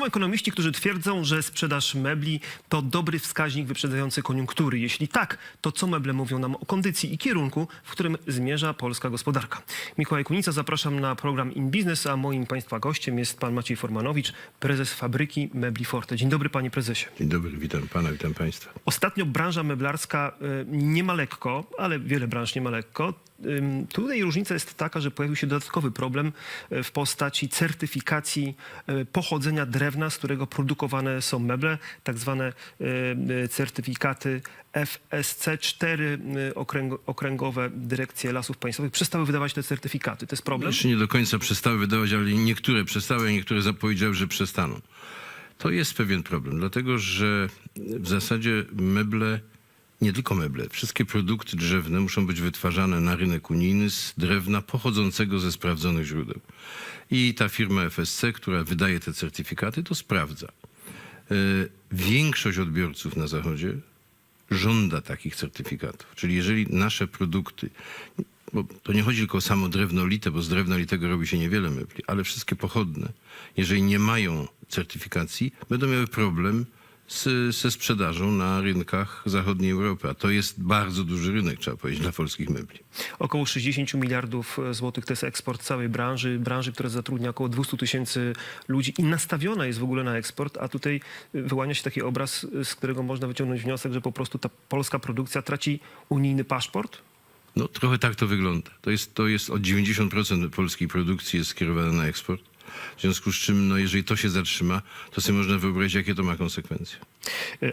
Są ekonomiści, którzy twierdzą, że sprzedaż mebli to dobry wskaźnik wyprzedzający koniunktury. Jeśli tak, to co meble mówią nam o kondycji i kierunku, w którym zmierza polska gospodarka? Mikołaj Kunica, zapraszam na program In Business, a moim Państwa gościem jest pan Maciej Formanowicz, prezes fabryki Mebli Forte. Dzień dobry panie prezesie. Dzień dobry, witam pana, witam państwa. Ostatnio branża meblarska y, nie ma lekko, ale wiele branż nie ma lekko. Tutaj różnica jest taka, że pojawił się dodatkowy problem y, w postaci certyfikacji y, pochodzenia drewna, z którego produkowane są meble, tak zwane y, y, certyfikaty FSC. Cztery y, okręg- okręgowe dyrekcje lasów państwowych przestały wydawać te certyfikaty. To jest problem? Jeszcze nie do końca przestały wydawać, ale niektóre przestały, a niektóre zapowiedziały, że przestaną. To jest pewien problem, dlatego że w zasadzie meble, nie tylko meble, wszystkie produkty drzewne muszą być wytwarzane na rynek unijny z drewna pochodzącego ze sprawdzonych źródeł. I ta firma FSC, która wydaje te certyfikaty, to sprawdza. E, Większość odbiorców na Zachodzie żąda takich certyfikatów. Czyli jeżeli nasze produkty, bo to nie chodzi tylko o samo drewno lite, bo z drewna litego robi się niewiele mebli, ale wszystkie pochodne, jeżeli nie mają certyfikacji, będą miały problem z, ze sprzedażą na rynkach zachodniej Europy. A to jest bardzo duży rynek, trzeba powiedzieć, dla polskich mebli. Około 60 miliardów złotych to jest eksport całej branży, branży, która zatrudnia około 200 tysięcy ludzi i nastawiona jest w ogóle na eksport, a tutaj wyłania się taki obraz, z którego można wyciągnąć wniosek, że po prostu ta polska produkcja traci unijny paszport? No trochę tak to wygląda. To jest, to jest od 90% polskiej produkcji jest skierowane na eksport. W związku z czym, no, jeżeli to się zatrzyma, to sobie można wyobrazić, jakie to ma konsekwencje.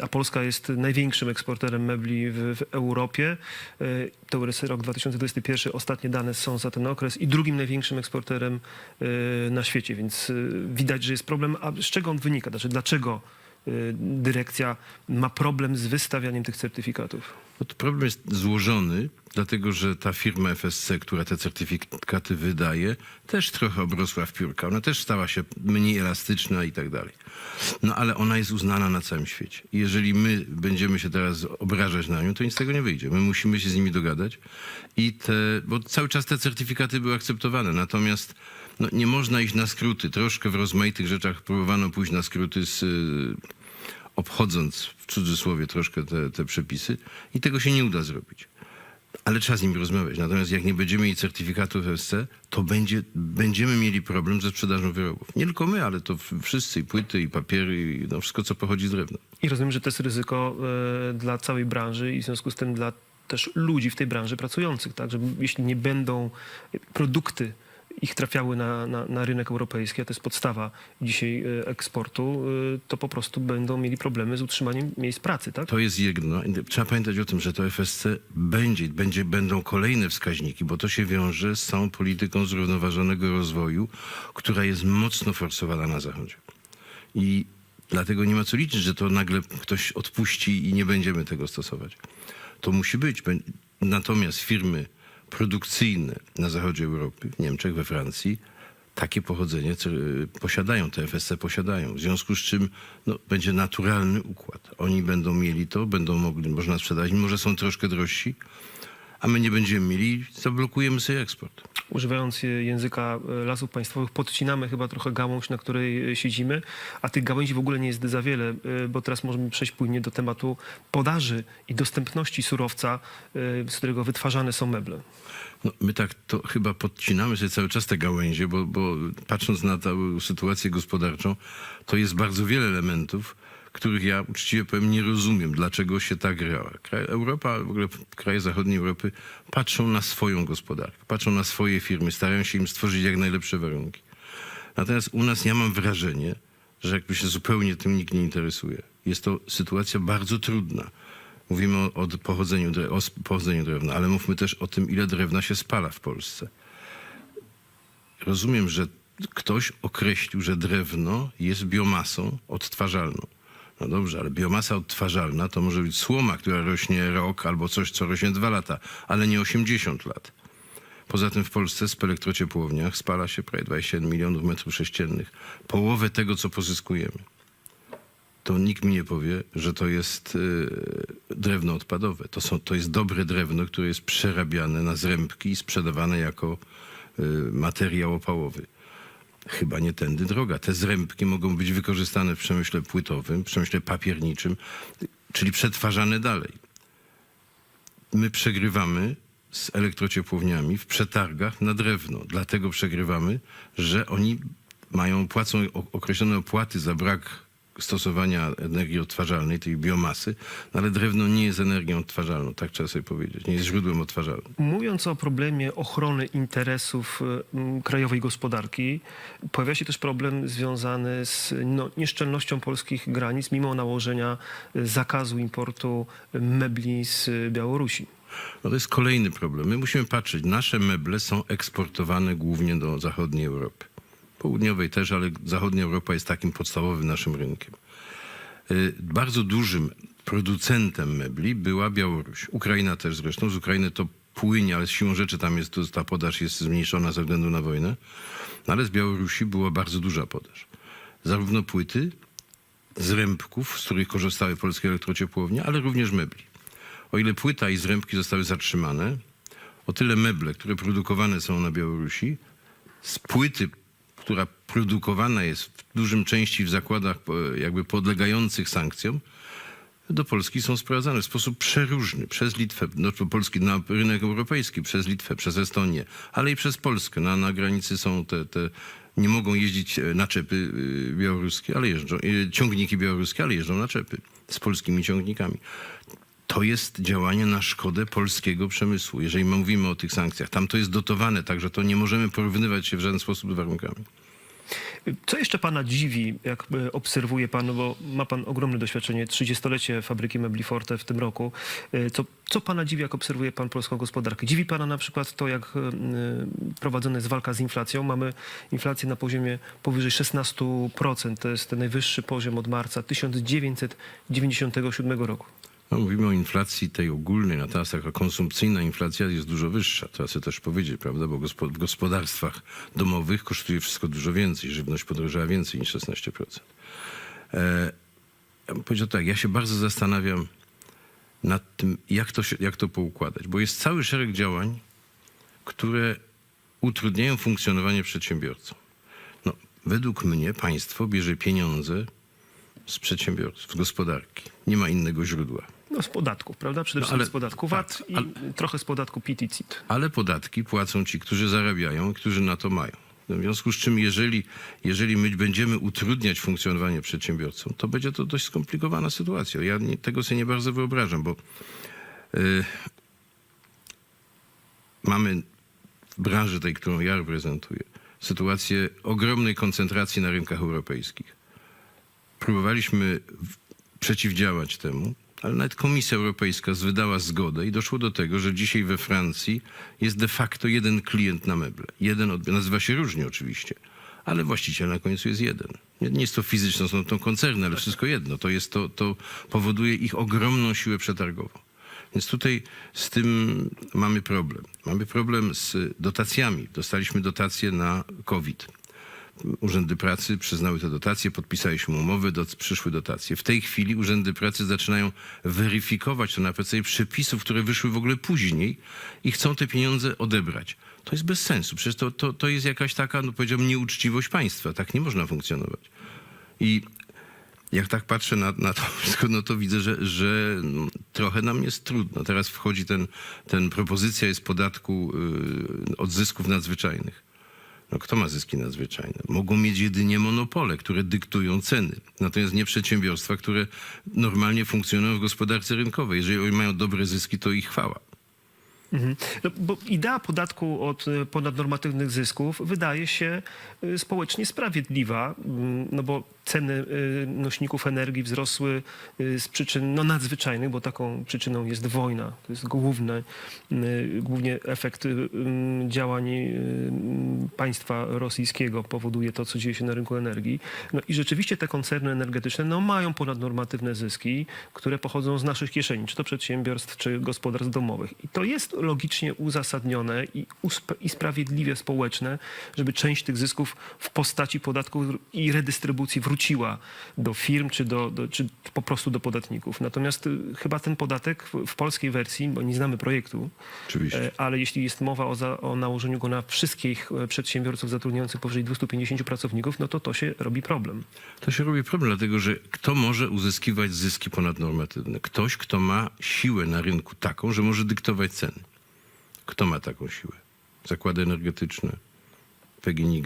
A Polska jest największym eksporterem mebli w, w Europie. E, To jest rok 2021, ostatnie dane są za ten okres i drugim największym eksporterem e, na świecie, więc e, widać, że jest problem. A z czego on wynika? Znaczy, dlaczego e, dyrekcja ma problem z wystawianiem tych certyfikatów? No to problem jest złożony, dlatego że ta firma FSC, która te certyfikaty wydaje, też trochę obrosła w piórka. Ona też stała się mniej elastyczna i tak dalej. No ale ona jest uznana na całym świecie. Jeżeli my będziemy się teraz obrażać na nią, to nic z tego nie wyjdzie. My musimy się z nimi dogadać i te, bo cały czas te certyfikaty były akceptowane. Natomiast no, nie można iść na skróty. Troszkę w rozmaitych rzeczach próbowano pójść na skróty z y, obchodząc w cudzysłowie troszkę te, te przepisy i tego się nie uda zrobić. Ale trzeba z nimi rozmawiać. Natomiast jak nie będziemy mieli certyfikatów FSC, to będzie, będziemy mieli problem ze sprzedażą wyrobów. Nie tylko my, ale to wszyscy, i płyty, i papiery, i no wszystko, co pochodzi z drewna. I rozumiem, że to jest ryzyko e, dla całej branży i w związku z tym dla też ludzi w tej branży pracujących, tak? Że jeśli nie będą produkty ich trafiały na, na, na rynek europejski, a to jest podstawa dzisiaj e, eksportu, e, to po prostu będą mieli problemy z utrzymaniem miejsc pracy, tak? To jest jedno. Trzeba pamiętać o tym, że to FSC będzie, będzie, będą kolejne wskaźniki, bo to się wiąże z całą polityką zrównoważonego rozwoju, która jest mocno forsowana na Zachodzie. I dlatego nie ma co liczyć, że to nagle ktoś odpuści i nie będziemy tego stosować. To musi być. Natomiast firmy produkcyjne na zachodzie Europy, w Niemczech, we Francji, takie pochodzenie cer- posiadają, te FSC posiadają. W związku z czym no, będzie naturalny układ. Oni będą mieli to, będą mogli, można sprzedać, mimo że są troszkę drożsi, a my nie będziemy mieli, zablokujemy sobie eksport. Używając e, języka e, lasów państwowych, podcinamy chyba trochę gałąź, na której e, siedzimy, a tych gałęzi w ogóle nie jest za wiele, bo teraz możemy przejść płynnie do tematu podaży i dostępności surowca, z którego wytwarzane są meble. No, my tak to chyba podcinamy sobie cały czas te gałęzie, bo, bo patrząc na tę sytuację gospodarczą, to jest bardzo wiele elementów, których ja uczciwie powiem nie rozumiem, dlaczego się tak gra. Europa, w ogóle kraje zachodniej Europy patrzą na swoją gospodarkę, patrzą na swoje firmy, starają się im stworzyć jak najlepsze warunki. Natomiast u nas ja mam wrażenie, że jakby się zupełnie tym nikt nie interesuje. Jest to sytuacja bardzo trudna. Mówimy o, o pochodzeniu, o pochodzeniu drewna, ale mówmy też o tym, ile drewna się spala w Polsce. Rozumiem, że ktoś określił, że drewno jest biomasą odtwarzalną. No dobrze, ale biomasa odtwarzalna to może być słoma, która rośnie rok, albo coś, co rośnie dwa lata, ale nie 80 lat. Poza tym w Polsce w elektrociepłowniach spala się prawie 21 milionów metrów sześciennych. Połowę tego, co pozyskujemy. To nikt mi nie powie, że to jest y, drewno odpadowe. To, są, to jest dobre drewno, które jest przerabiane na zrębki i sprzedawane jako y, materiał opałowy. Chyba nie tędy droga. Te zrębki mogą być wykorzystane w przemyśle płytowym, w przemyśle papierniczym, czyli przetwarzane dalej. My przegrywamy z elektrociepłowniami w przetargach na drewno. Dlatego przegrywamy, że oni mają, płacą określone opłaty za brak stosowania energii odtwarzalnej, tej biomasy, no ale drewno nie jest energią odtwarzalną, tak trzeba sobie powiedzieć, nie jest źródłem odtwarzalnym. Mówiąc o problemie ochrony interesów y, krajowej gospodarki, pojawia się też problem związany z no, nieszczelnością polskich granic, mimo nałożenia y, zakazu importu y, mebli z Białorusi. No to jest kolejny problem. My musimy patrzeć, nasze meble są eksportowane głównie do zachodniej Europy. Południowej też, ale zachodnia Europa jest takim podstawowym naszym rynkiem. Y, Bardzo dużym producentem mebli była Białoruś. Ukraina też zresztą. Z Ukrainy to płynie, ale siłą rzeczy tam jest, ta podaż jest zmniejszona ze względu na wojnę. No ale z Białorusi była bardzo duża podaż. Zarówno płyty, zrębków, z których korzystały polskie elektrociepłownie, ale również mebli. O ile płyta i zrębki zostały zatrzymane, o tyle meble, które produkowane są na Białorusi, z płyty, która produkowana jest w dużym części w zakładach e, jakby podlegających sankcjom, do Polski są sprowadzane w sposób przeróżny przez Litwę, no Polski na rynek europejski, przez Litwę, przez Estonię, ale i przez Polskę. Na, na granicy są te, te, nie mogą jeździć e, naczepy y, białoruskie, ale jeżdżą, ciągniki białoruskie, ale jeżdżą naczepy z polskimi ciągnikami. To jest działanie na szkodę polskiego przemysłu, jeżeli mówimy o tych sankcjach. Tam to jest dotowane, także to nie możemy porównywać się w żaden sposób z warunkami. Co jeszcze pana dziwi, jak y, obserwuje pan, bo ma pan ogromne doświadczenie, 30-lecie fabryki Mebli Forte w tym roku. Y, Co, co pana dziwi, jak obserwuje pan polską gospodarkę? Dziwi pana na przykład to, jak y, prowadzona jest walka z inflacją. Mamy inflację na poziomie powyżej 16%. To jest najwyższy poziom od marca 1997 roku. No, mówimy o inflacji tej ogólnej, natomiast taka konsumpcyjna inflacja jest dużo wyższa. Trzeba sobie też powiedzieć, prawda, bo w gospodarstwach domowych kosztuje wszystko dużo więcej. Żywność podrożała więcej niż 16%. E, ja bym powiedział tak, ja się bardzo zastanawiam nad tym, jak to, się, jak to poukładać, bo jest cały szereg działań, które utrudniają funkcjonowanie przedsiębiorcom. No, według mnie państwo bierze pieniądze z przedsiębiorców, z gospodarki. Nie ma innego źródła. No z podatków, prawda? Przede No, wszystkim ale- z podatku VAT tak, i ale- trochę z podatku PIT i CIT. ale podatki płacą ci, którzy zarabiają, którzy na to mają. No, W związku z czym, jeżeli, jeżeli my będziemy utrudniać funkcjonowanie przedsiębiorcom, to będzie to dość skomplikowana sytuacja. Ja nie, tego sobie nie bardzo wyobrażam, bo y, mamy w branży tej, którą ja reprezentuję, sytuację ogromnej koncentracji na rynkach europejskich. Próbowaliśmy przeciwdziałać temu, ale nawet Komisja Europejska wydała zgodę i doszło do tego, że dzisiaj we Francji jest de facto jeden klient na meble. Jeden odbiór, nazywa się różnie oczywiście, ale właściciel na końcu jest jeden. Nie, nie jest to fizyczne, są to koncerny, ale wszystko jedno. To, jest to, to powoduje ich ogromną siłę przetargową. Więc tutaj z tym mamy problem. Mamy problem z dotacjami. Dostaliśmy dotacje na COVID. Urzędy pracy przyznały te dotacje, podpisaliśmy umowy, do, przyszły dotacje. W tej chwili urzędy pracy zaczynają weryfikować to na podstawie przepisów, które wyszły w ogóle później i chcą te pieniądze odebrać. To jest bez sensu. Przecież to, to, to jest jakaś taka, no powiedziałbym, nieuczciwość państwa. Tak nie można funkcjonować. I jak tak patrzę na, na to wszystko, no to widzę, że, że trochę nam jest trudno. Teraz wchodzi ten, ten propozycja jest podatku y, od zysków nadzwyczajnych. No kto ma zyski nadzwyczajne? Mogą mieć jedynie monopole, które dyktują ceny. Natomiast nie przedsiębiorstwa, które normalnie funkcjonują w gospodarce rynkowej. Jeżeli oni mają dobre zyski, to ich chwała. Mhm. No, bo idea podatku od y, ponadnormatywnych zysków wydaje się y, społecznie sprawiedliwa, mm, no bo ceny y, nośników energii wzrosły y, z przyczyn no, nadzwyczajnych, bo taką przyczyną jest wojna. To jest główny, y, głównie efekt działań państwa rosyjskiego powoduje to, co dzieje się na rynku energii. No i rzeczywiście te koncerny energetyczne no, mają ponadnormatywne zyski, które pochodzą z naszych kieszeni, czy to przedsiębiorstw, czy gospodarstw domowych. I to jest logicznie uzasadnione i, i sprawiedliwie społeczne, żeby część tych zysków w postaci podatków i redystrybucji wróciła do firm czy, do, do, czy po prostu do podatników. Natomiast y, chyba ten podatek w, w polskiej wersji, bo nie znamy projektu, Oczywiście. e, ale jeśli jest mowa o, za, o nałożeniu go na wszystkich e, przedsiębiorców zatrudniających powyżej 250 pracowników, no to to się robi problem. To się robi problem, dlatego że kto może uzyskiwać zyski ponadnormatywne? Ktoś, kto ma siłę na rynku taką, że może dyktować ceny. Kto ma taką siłę? Zakłady energetyczne, PGNiG,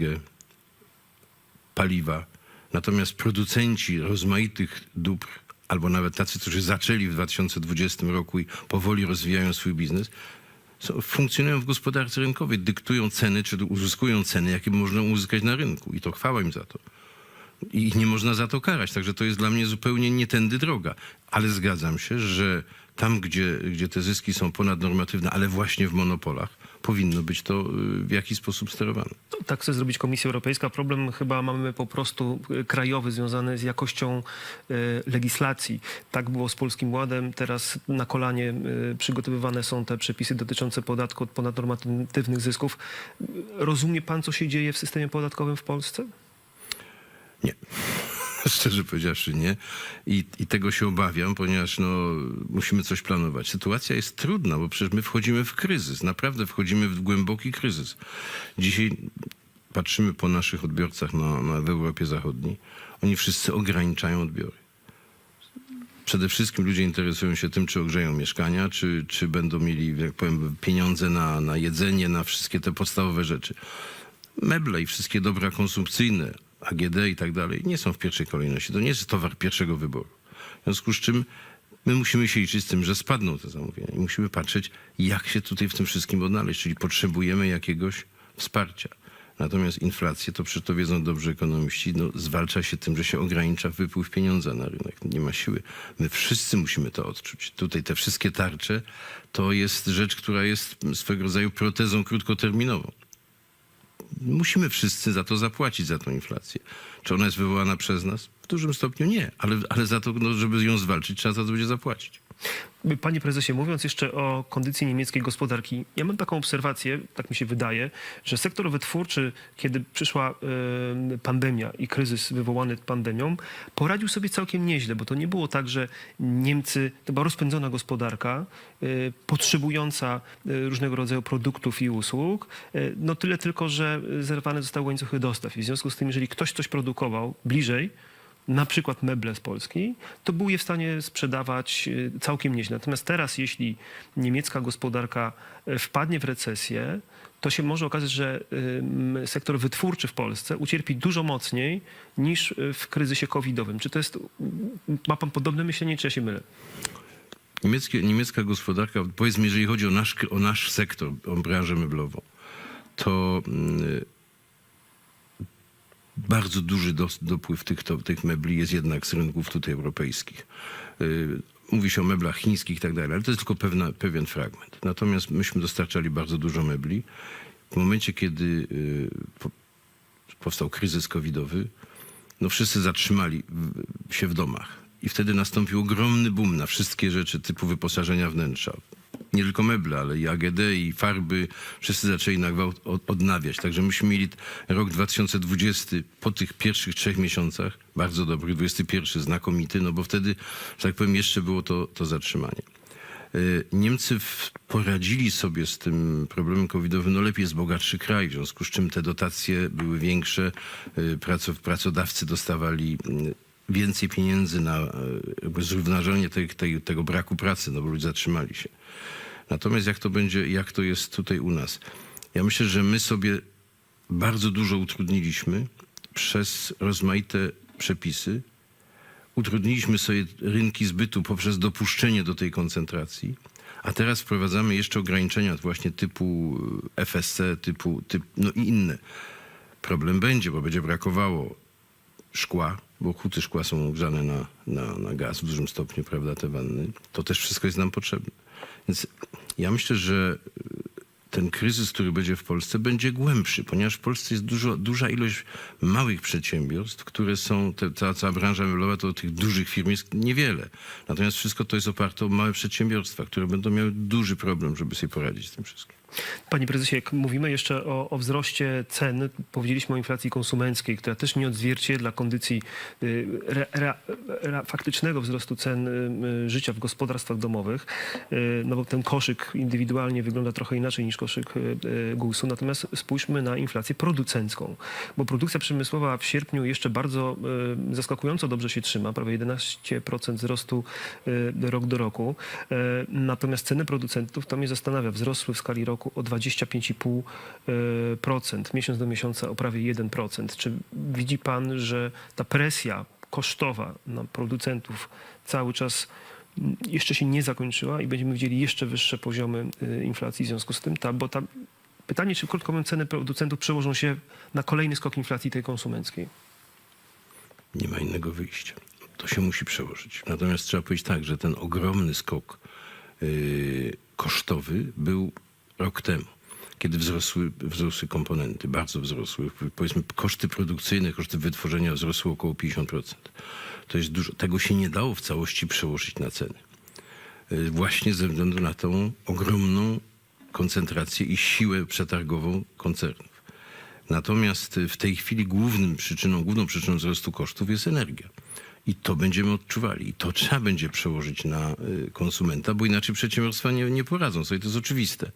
paliwa. Natomiast producenci rozmaitych dóbr, albo nawet tacy, którzy zaczęli w 2020 roku i powoli rozwijają swój biznes, funkcjonują w gospodarce rynkowej, dyktują ceny, czy uzyskują ceny, jakie można uzyskać na rynku. I to chwała im za to. I nie można za to karać. Także to jest dla mnie zupełnie nie tędy droga. Ale zgadzam się, że tam, gdzie, gdzie te zyski są ponadnormatywne, ale właśnie w monopolach, powinno być to y, w jakiś sposób sterowane. No, tak chce zrobić Komisja Europejska. Problem chyba mamy po prostu e, krajowy, związany z jakością e, legislacji. Tak było z Polskim Ładem. Teraz na kolanie przygotowywane są te przepisy dotyczące podatku od ponadnormatywnych zysków. Rozumie pan, co się dzieje w systemie podatkowym w Polsce? Nie. Szczerze powiedziawszy nie. I, I tego się obawiam, ponieważ no, musimy coś planować. Sytuacja jest trudna, bo przecież my wchodzimy w kryzys. Naprawdę wchodzimy w głęboki kryzys. Dzisiaj patrzymy po naszych odbiorcach na, na, w Europie Zachodniej. Oni wszyscy ograniczają odbiory. Przede wszystkim ludzie interesują się tym, czy ogrzeją mieszkania, czy, czy będą mieli, jak powiem, pieniądze na, na jedzenie, na wszystkie te podstawowe rzeczy. Meble i wszystkie dobra konsumpcyjne, AGD i tak dalej, nie są w pierwszej kolejności. To nie jest towar pierwszego wyboru. W związku z czym my musimy się liczyć z tym, że spadną te zamówienia i musimy patrzeć, jak się tutaj w tym wszystkim odnaleźć. Czyli potrzebujemy jakiegoś wsparcia. Natomiast inflację, to przecież to wiedzą dobrze ekonomiści, no, zwalcza się tym, że się ogranicza wypływ pieniądza na rynek. Nie ma siły. My wszyscy musimy to odczuć. Tutaj te wszystkie tarcze to jest rzecz, która jest swego rodzaju protezą krótkoterminową musimy wszyscy za to zapłacić, za tą inflację. Czy ona jest wywołana przez nas? W dużym stopniu nie, ale, ale za to, no, żeby ją zwalczyć, trzeba za to będzie zapłacić. Panie prezesie, mówiąc jeszcze o kondycji niemieckiej gospodarki, ja mam taką obserwację, tak mi się wydaje, że sektor wytwórczy, kiedy przyszła pandemia i kryzys wywołany pandemią, poradził sobie całkiem nieźle, bo to nie było tak, że Niemcy, to była rozpędzona gospodarka, e, potrzebująca e, różnego rodzaju produktów i usług, e, no tyle tylko, że zerwane zostały łańcuchy dostaw. I w związku z tym, jeżeli ktoś coś produkował bliżej, na przykład meble z Polski, to był je w stanie sprzedawać e, całkiem nieźle. Natomiast teraz, jeśli niemiecka gospodarka e, wpadnie w recesję, to się może okazać, że sektor wytwórczy w Polsce ucierpi dużo mocniej niż e, w kryzysie covidowym. Czy to jest, ma pan podobne myślenie, czy ja się mylę? Niemieckie, niemiecka gospodarka, powiedzmy, jeżeli chodzi o nasz, o nasz sektor, o branżę meblową, to mm, bardzo duży dos, dopływ tych, to, tych mebli jest jednak z rynków tutaj europejskich. Y, Mówi się o meblach chińskich i tak dalej, ale to jest tylko pewna, pewien fragment. Natomiast myśmy dostarczali bardzo dużo mebli. W momencie, kiedy y, po, powstał kryzys covidowy, no wszyscy zatrzymali się w domach. I wtedy nastąpił ogromny boom na wszystkie rzeczy typu wyposażenia wnętrza. Nie tylko meble, ale i AGD, i farby. Wszyscy zaczęli na gwałt od- odnawiać. Także myśmy mieli rok 2020 po tych pierwszych trzech miesiącach, bardzo dobry, 21 znakomity, no bo wtedy, że tak powiem, jeszcze było to, to zatrzymanie. Y, Niemcy poradzili sobie z tym problemem covidowym, no lepiej jest bogatszy kraj, w związku z czym te dotacje były większe, y, praco- pracodawcy dostawali y, więcej pieniędzy na zrównoważenie tego braku pracy, no bo ludzie zatrzymali się. Natomiast jak to będzie, jak to jest tutaj u nas? Ja myślę, że my sobie bardzo dużo utrudniliśmy przez rozmaite przepisy, utrudniliśmy sobie rynki zbytu poprzez dopuszczenie do tej koncentracji, a teraz wprowadzamy jeszcze ograniczenia właśnie typu e, FSC, typu, typ, no i inne. Problem będzie, bo będzie brakowało szkła, bo huty szkła są ogrzane na, na, na gaz w dużym stopniu, prawda, te wanny. To też wszystko jest nam potrzebne. Więc ja myślę, że ten kryzys, który będzie w Polsce, będzie głębszy, ponieważ w Polsce jest dużo, duża ilość małych przedsiębiorstw, które są, te, ta cała branża meblowa to tych dużych firm jest niewiele. Natomiast wszystko to jest oparte o małe przedsiębiorstwa, które będą miały duży problem, żeby sobie poradzić z tym wszystkim. Panie prezesie, jak mówimy jeszcze o, o wzroście cen, powiedzieliśmy o inflacji konsumenckiej, która też nie odzwierciedla kondycji y, re, re, re, faktycznego wzrostu cen y, życia w gospodarstwach domowych, y, no bo ten koszyk indywidualnie wygląda trochę inaczej niż koszyk y, y, GUS-u. Natomiast spójrzmy na inflację producencką, bo produkcja przemysłowa w sierpniu jeszcze bardzo y, zaskakująco dobrze się trzyma, prawie 11% wzrostu y, rok do roku. Y, Natomiast ceny producentów, to mnie zastanawia, wzrosły w skali roku o 25,5%, miesiąc do miesiąca o prawie 1%. Czy widzi pan, że ta presja kosztowa na producentów cały czas mm, jeszcze się nie zakończyła i będziemy widzieli jeszcze wyższe poziomy y, inflacji w związku z tym? Ta, bo ta, pytanie, czy krótko mówiąc ceny producentów przełożą się na kolejny skok inflacji tej konsumenckiej? Nie ma innego wyjścia. To się musi przełożyć. Natomiast trzeba powiedzieć tak, że ten ogromny skok yy, kosztowy był rok temu, kiedy wzrosły, wzrosły komponenty, bardzo wzrosły. Powiedzmy, koszty produkcyjne, koszty wytworzenia wzrosły około 50%. To jest dużo. Tego się nie dało w całości przełożyć na ceny. Yy, Właśnie ze względu na tą ogromną koncentrację i siłę przetargową koncernów. Natomiast w tej chwili głównym przyczyną, główną przyczyną wzrostu kosztów jest energia. I to będziemy odczuwali. I to trzeba będzie przełożyć na y, konsumenta, bo inaczej przedsiębiorstwa nie, nie poradzą sobie. To jest oczywiste.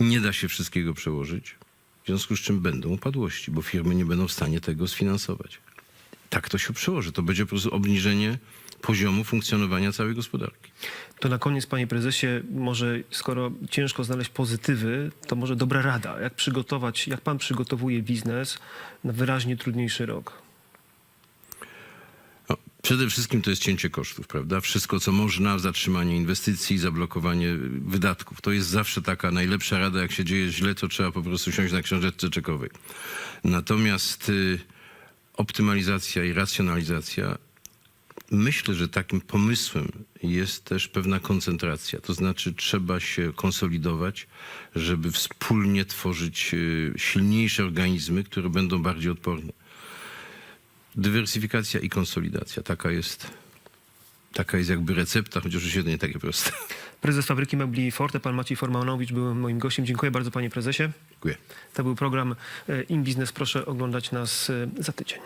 Nie da się wszystkiego przełożyć, w związku z czym będą upadłości, bo firmy nie będą w stanie tego sfinansować. Tak to się przełoży. To będzie po prostu obniżenie poziomu funkcjonowania całej gospodarki. To na koniec, panie prezesie, może skoro ciężko znaleźć pozytywy, to może dobra rada, jak przygotować, jak pan przygotowuje biznes na wyraźnie trudniejszy rok? Przede wszystkim to jest cięcie kosztów, prawda? Wszystko, co można, zatrzymanie inwestycji, zablokowanie wydatków. To jest zawsze taka najlepsza rada. Jak się dzieje źle, to trzeba po prostu siąść na książeczce czekowej. Natomiast y, optymalizacja i racjonalizacja, myślę, że takim pomysłem jest też pewna koncentracja. To znaczy trzeba się konsolidować, żeby wspólnie tworzyć y, silniejsze organizmy, które będą bardziej odporne. Dywersyfikacja i konsolidacja. Taka jest, taka jest jakby recepta, chociaż oczywiście nie takie proste. Prezes Fabryki Mebli Forte, pan Maciej Formanowicz był moim gościem. Dziękuję bardzo, panie prezesie. Dziękuję. To był program e, In Business. Proszę oglądać nas e, za tydzień.